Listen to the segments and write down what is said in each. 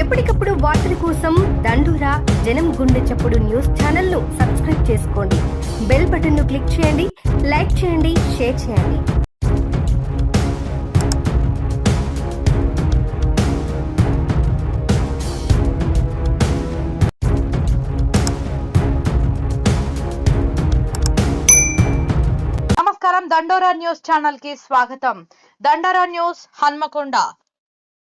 ఎప్పటికప్పుడు వార్తల కోసం దండూరా జనం గుండె చప్పుడు న్యూస్ ఛానల్ను సబ్స్క్రైబ్ చేసుకోండి. బెల్ బటన్ను క్లిక్ చేయండి లైక్ చేయండి షేర్ చేయండి. నమస్కారం దండోరా న్యూస్ ఛానల్కి స్వాగతం. దండోరా న్యూస్ హన్మకొండ.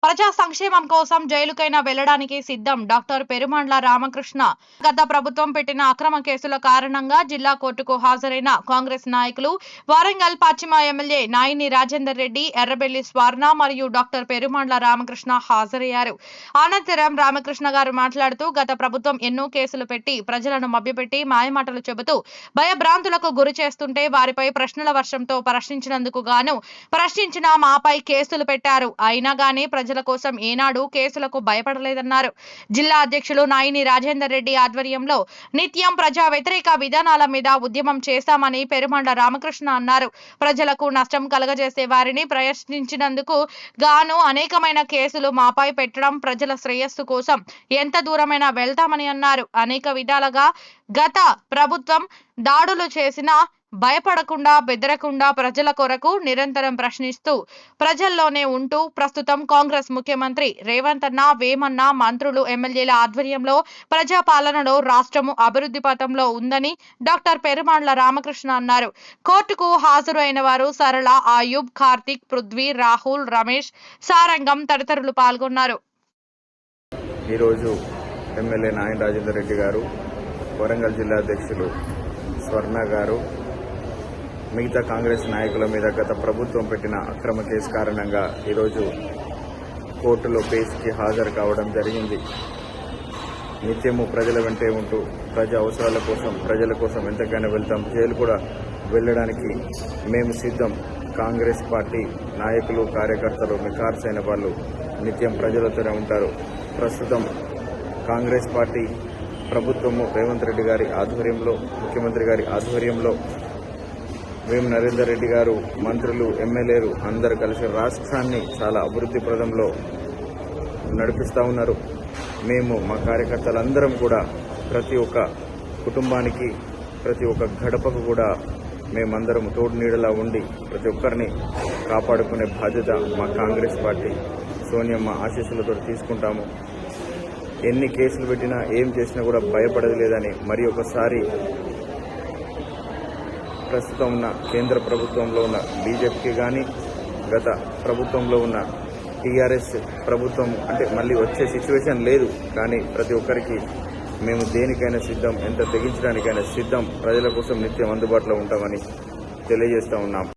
ప్రజా సంక్షేమం కోసం జైలుకైనా వెళ్ళడానికి సిద్ధం. డాక్టర్ పెరుమండ్ల రామకృష్ణ గత ప్రభుత్వం పెట్టిన అక్రమ కేసుల కారణంగా జిల్లా కోర్టుకు హాజరైన కాంగ్రెస్ నాయకులు వరంగల్ పశ్చిమ ఎమ్మెల్యే నాయిని రాజేందర్ రెడ్డి ఎర్రబెల్లి స్వర్ణ మరియు డాక్టర్ పెరుమండ్ల రామకృష్ణ హాజరయ్యారు. అనంతరం రామకృష్ణ గారు మాట్లాడుతూ గత ప్రభుత్వం ఎన్నో కేసులు పెట్టి ప్రజలను మభ్యపెట్టి మాయమాటలు చెబుతూ భయభ్రాంతులకు గురి చేస్తుంటే వారిపై ప్రశ్నల వర్షంతో ప్రశ్నించినందుకు గాను ప్రశ్నించిన మాపై కేసులు పెట్టారు. అయినా గానీ ప్రజలు కోసం ఏనాడు కేసులకు భయపడలేదన్నారు. జిల్లా అధ్యక్షులు నాయిని రాజేందర్ రెడ్డి ఆధ్వర్యంలో నిత్యం ప్రజా వ్యతిరేక విధానాల మీద ఉద్యమం చేస్తామని పెరుమండ రామకృష్ణ అన్నారు. ప్రజలకు నష్టం కలగజేసే వారిని ప్రయత్నించినందుకు గాను అనేకమైన కేసులు మాపై పెట్టడం ప్రజల శ్రేయస్సు కోసం ఎంత దూరమైనా వెళ్తామని అన్నారు. అనేక విధాలుగా గత ప్రభుత్వం దాడులు చేసినా భయపడకుండా బెదరకుండా ప్రజల కొరకు నిరంతరం ప్రశ్నిస్తూ ప్రజల్లోనే ఉంటూ ప్రస్తుతం కాంగ్రెస్ ముఖ్యమంత్రి రేవంత్ అన్న వేమన్న మంత్రులు ఎమ్మెల్యేల ఆధ్వర్యంలో ప్రజా పాలనలో రాష్ట్రము అభివృద్ధి పథంలో ఉందని డాక్టర్ పెరుమాండ్ల రామకృష్ణ అన్నారు. కోర్టుకు హాజరు అయిన వారు సరళ ఆయుబ్ కార్తిక్ పృథ్వీ రాహుల్ రమేష్ సారంగం తదితరులు పాల్గొన్నారు. ఈరోజు ఎమ్మెల్యే నాయన రాజేందర్ రెడ్డి గారు వరంగల్ జిల్లా అధ్యక్షులు స్వర్ణ గారు మిగతా కాంగ్రెస్ నాయకుల మీద గత ప్రభుత్వం పెట్టిన అక్రమ కేసు కారణంగా ఈరోజు కోర్టులో కేసుకి హాజరు కావడం జరిగింది. నిత్యము ప్రజల వెంటే ఉంటూ ప్రజా అవసరాల కోసం ప్రజల కోసం ఎంతగానో వెళ్తాం. జైలు కూడా వెళ్ళడానికి మేము సిద్ధం. కాంగ్రెస్ పార్టీ నాయకులు కార్యకర్తలు నిఖార్స్ అయిన వాళ్ళు నిత్యం ప్రజలతోనే ఉంటారు. ప్రస్తుతం కాంగ్రెస్ పార్టీ ప్రభుత్వము రేవంత్ రెడ్డి గారి ఆధ్వర్యంలో ముఖ్యమంత్రి గారి ఆధ్వర్యంలో వేం నరేందర్ రెడ్డి గారు మంత్రులు ఎమ్మెల్యేలు అందరూ కలిసి రాష్ట్రాన్ని చాలా అభివృద్ధి ప్రదంలో నడిపిస్తూ ఉన్నారు. మేము మా కార్యకర్తలందరం కూడా ప్రతి ఒక్క కుటుంబానికి ప్రతి ఒక్క గడపకు కూడా మేమందరం తోడు నీడలా ఉండి ప్రతి ఒక్కరిని కాపాడుకునే బాధ్యత మా కాంగ్రెస్ పార్టీ సోనియమ్మ ఆశీస్సులతో తీసుకుంటాము. ఎన్ని కేసులు పెట్టినా ఏం చేసినా కూడా భయపడదు లేదని మరి ఒకసారి ప్రస్తుతం ఉన్న కేంద్ర ప్రభుత్వంలో ఉన్న బీజేపీకి కానీ గత ప్రభుత్వంలో ఉన్న టీఆర్ఎస్ ప్రభుత్వం అంటే మళ్ళీ వచ్చే సిచ్యువేషన్ లేదు. కానీ ప్రతి ఒక్కరికి మేము దేనికైనా సిద్ధం ఎంత తెగించడానికైనా సిద్ధం ప్రజల కోసం నిత్యం అందుబాటులో ఉంటామని తెలియజేస్తా ఉన్నాం.